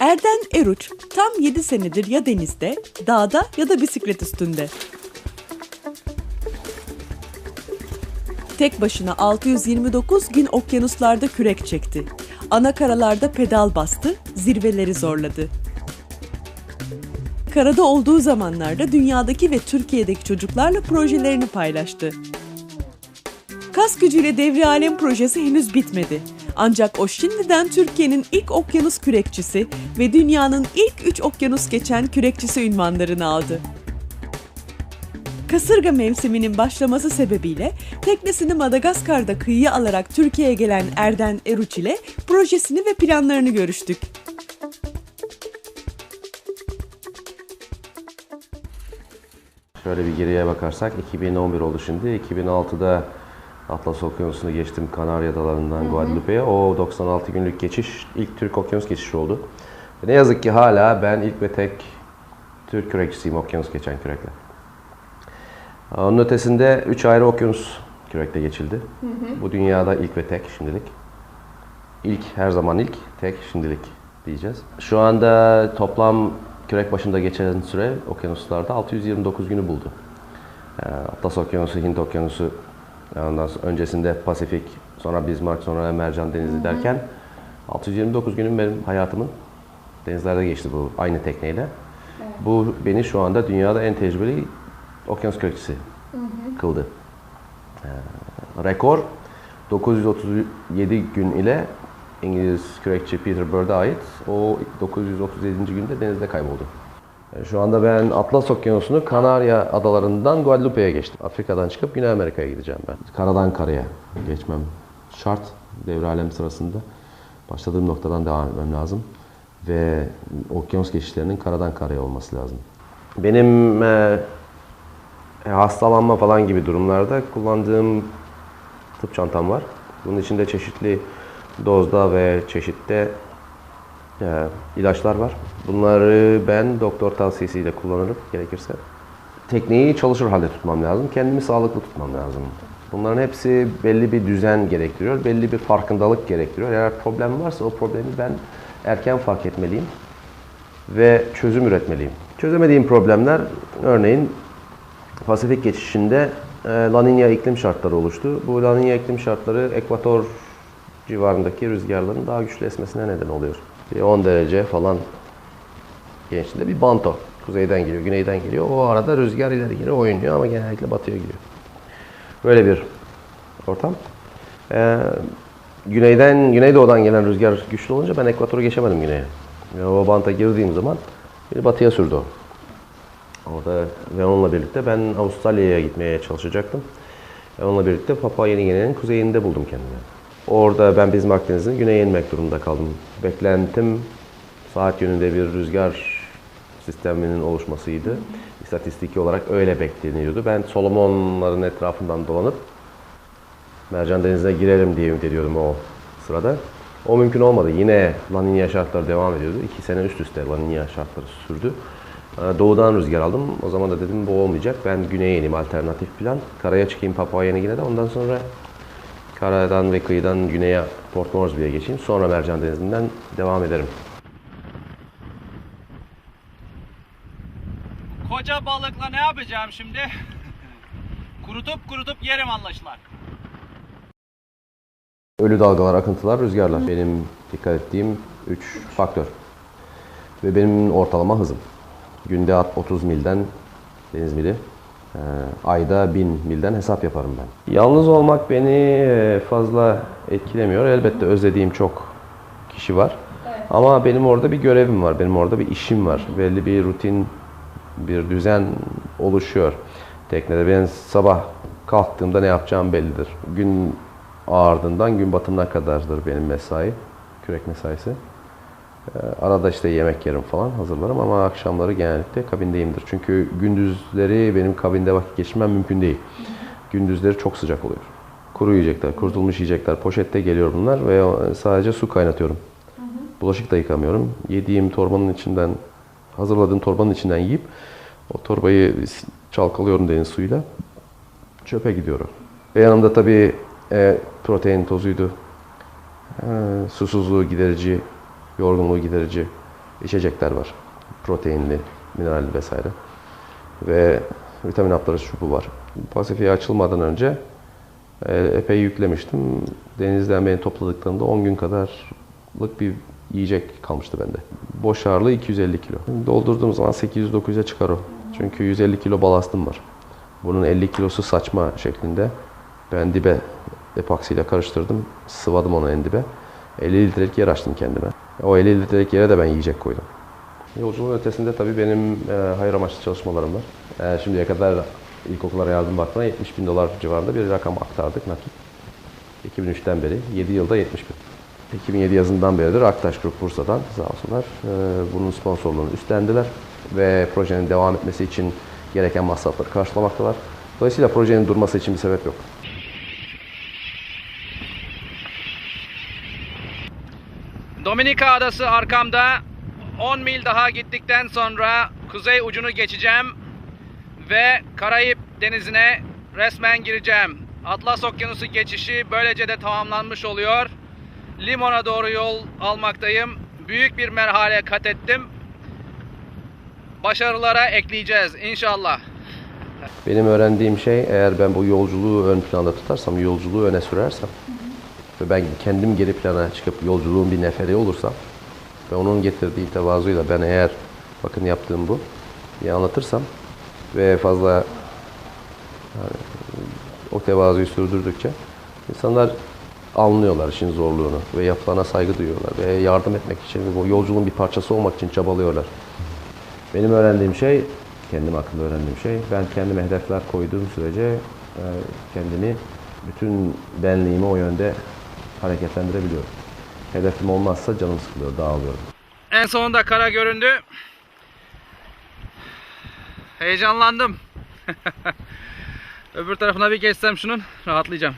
Erden Eruç tam 7 senedir ya denizde, dağda ya da bisiklet üstünde. Tek başına 629 gün okyanuslarda kürek çekti. Ana karalarda pedal bastı, zirveleri zorladı. Karada olduğu zamanlarda dünyadaki ve Türkiye'deki çocuklarla projelerini paylaştı. Kas gücüyle devri alem projesi henüz bitmedi. Ancak o şimdiden Türkiye'nin ilk okyanus kürekçisi ve dünyanın ilk üç okyanus geçen kürekçisi ünvanlarını aldı. Kasırga mevsiminin başlaması sebebiyle teknesini Madagaskar'da kıyıya alarak Türkiye'ye gelen Erden Eruç ile projesini ve planlarını görüştük. Şöyle bir geriye bakarsak 2011 oldu şimdi. 2006'da Atlas Okyanusu'nu geçtim Kanarya Adaları'ndan Guadalupe'ye. O 96 günlük geçiş ilk Türk okyanus geçişi oldu. Ne yazık ki hala ben ilk ve tek Türk kürekçisiyim okyanus geçen kürekle. Onun ötesinde 3 ayrı okyanus kürekle geçildi. Bu dünyada ilk ve tek şimdilik. İlk her zaman ilk, tek şimdilik diyeceğiz. Şu anda toplam kürek başında geçen süre okyanuslarda 629 günü buldu. Ee, Atlas Okyanusu, Hint Okyanusu, ondan sonra öncesinde Pasifik, sonra Bismarck, sonra Mercan Denizi derken 629 günüm benim hayatımın denizlerde geçti bu aynı tekneyle. Bu beni şu anda dünyada en tecrübeli okyanus kürekçisi kıldı. Ee, rekor 937 gün ile İngiliz kürekçi Peter Bird'e ait. O 937. günde denizde kayboldu. Ee, Şu anda ben Atlas Okyanusu'nu Kanarya adalarından Guadalupe'ye geçtim. Afrika'dan çıkıp Güney Amerika'ya gideceğim ben. Karadan karaya geçmem şart devre alem sırasında. Başladığım noktadan devam etmem lazım. Ve okyanus geçişlerinin karadan karaya olması lazım. Benim e, e, hastalanma falan gibi durumlarda kullandığım tıp çantam var. Bunun içinde çeşitli dozda ve çeşitte e, ilaçlar var. Bunları ben doktor tavsiyesiyle kullanırım gerekirse. Tekneyi çalışır halde tutmam lazım. Kendimi sağlıklı tutmam lazım. Bunların hepsi belli bir düzen gerektiriyor, belli bir farkındalık gerektiriyor. Eğer problem varsa o problemi ben erken fark etmeliyim ve çözüm üretmeliyim. Çözemediğim problemler örneğin Pasifik geçişinde e, La Niña iklim şartları oluştu. Bu La Niña iklim şartları ekvator civarındaki rüzgarların daha güçlü esmesine neden oluyor. Bir 10 derece falan gençliğinde bir banto. Kuzeyden geliyor, güneyden geliyor. O arada rüzgar ileri geri oynuyor ama genellikle batıya gidiyor. Böyle bir ortam. Ee, güneyden, güneydoğudan gelen rüzgar güçlü olunca ben ekvatoru geçemedim güneye. Ve o banta girdiğim zaman beni batıya sürdü o. Orada ve onunla birlikte ben Avustralya'ya gitmeye çalışacaktım. Ve onunla birlikte Papua Yeni Gine'nin kuzeyinde buldum kendimi. Orada ben Bismarck Denizi'nin güneye inmek durumunda kaldım. Beklentim saat yönünde bir rüzgar sisteminin oluşmasıydı. İstatistiki olarak öyle bekleniyordu. Ben Solomonların etrafından dolanıp Mercan Denizi'ne girelim diye ümit ediyordum o sırada. O mümkün olmadı. Yine La Niña şartları devam ediyordu. İki sene üst üste La Niña şartları sürdü. Ee, Doğudan rüzgar aldım. O zaman da dedim bu olmayacak. Ben güneye ineyim alternatif plan. Karaya çıkayım Papua Yeni Gine'de. Ondan sonra karadan ve kıyıdan güneye Port Moresby'ye geçeyim. Sonra Mercan Denizi'nden devam ederim. Koca balıkla ne yapacağım şimdi? kurutup kurutup yerim anlaşılan. Ölü dalgalar, akıntılar, rüzgarlar. Benim dikkat ettiğim 3 faktör. Ve benim ortalama hızım. Günde at- 30 milden deniz mili. Ee, ayda 1000 milden hesap yaparım ben. Yalnız olmak beni e, fazla etkilemiyor. Elbette özlediğim çok kişi var. Ama benim orada bir görevim var. Benim orada bir işim var. Belli bir rutin, bir düzen oluşuyor teknede. Ben sabah kalktığımda ne yapacağım bellidir. Gün ağardığından gün batımına kadardır benim mesai. Kürek mesaisi. Ee, Arada işte yemek yerim falan hazırlarım ama akşamları genellikle kabindeyimdir. Çünkü gündüzleri benim kabinde vakit geçirmem mümkün değil. Gündüzleri çok sıcak oluyor. Kuru yiyecekler, kurutulmuş yiyecekler, poşette geliyor bunlar ve sadece su kaynatıyorum. Bulaşık da yıkamıyorum. Yediğim torbanın içinden, hazırladığım torbanın içinden yiyip o torbayı çalkalıyorum deniz suyuyla. Çöpe gidiyor. o. Ve yanımda tabii e, protein tozuydu, e, susuzluğu giderici, yorgunluğu giderici içecekler var. Proteinli, mineralli vesaire. Ve vitamin hapları şu bu var. Pasifik'e açılmadan önce e, epey yüklemiştim. Denizden beni topladıklarında 10 gün kadarlık bir yiyecek kalmıştı bende. Boş ağırlığı 250 kilo. Doldurduğum zaman 800-900'e çıkar o. Çünkü 150 kilo balastım var. Bunun 50 kilosu saçma şeklinde. Ben dibe epoksiyle karıştırdım. Sıvadım onu en dibe. 50 litrelik yer açtım kendime. O 50 litrelik yere de ben yiyecek koydum. Yolculuğun ötesinde tabii benim e, hayır amaçlı çalışmalarım var. E, şimdiye kadar ilkokullara yardım vakfına 70 bin dolar civarında bir rakam aktardık nakit. 2003'ten beri 7 yılda 70 bin. 2007 yazından beridir Aktaş Grup Bursa'dan sağ olsunlar e, bunun sponsorluğunu üstlendiler ve projenin devam etmesi için gereken masrafları karşılamaktalar. Dolayısıyla projenin durması için bir sebep yok. Dominika Adası arkamda 10 mil daha gittikten sonra kuzey ucunu geçeceğim ve Karayip Denizi'ne resmen gireceğim. Atlas Okyanusu geçişi böylece de tamamlanmış oluyor. Limon'a doğru yol almaktayım. Büyük bir merhale kat ettim. Başarılara ekleyeceğiz inşallah. Benim öğrendiğim şey eğer ben bu yolculuğu ön planda tutarsam, yolculuğu öne sürersem ve ben kendim geri plana çıkıp yolculuğun bir neferi olursam ve onun getirdiği tevazuyla ben eğer bakın yaptığım bu diye anlatırsam ve fazla yani, o tevazuyu sürdürdükçe insanlar anlıyorlar işin zorluğunu ve yapılana saygı duyuyorlar ve yardım etmek için ve bu yolculuğun bir parçası olmak için çabalıyorlar. Benim öğrendiğim şey, kendim hakkında öğrendiğim şey, ben kendime hedefler koyduğum sürece e, kendimi, bütün benliğimi o yönde hareketlendirebiliyorum. Hedefim olmazsa canım sıkılıyor, dağılıyorum. En sonunda kara göründü. Heyecanlandım. Öbür tarafına bir geçsem şunun rahatlayacağım.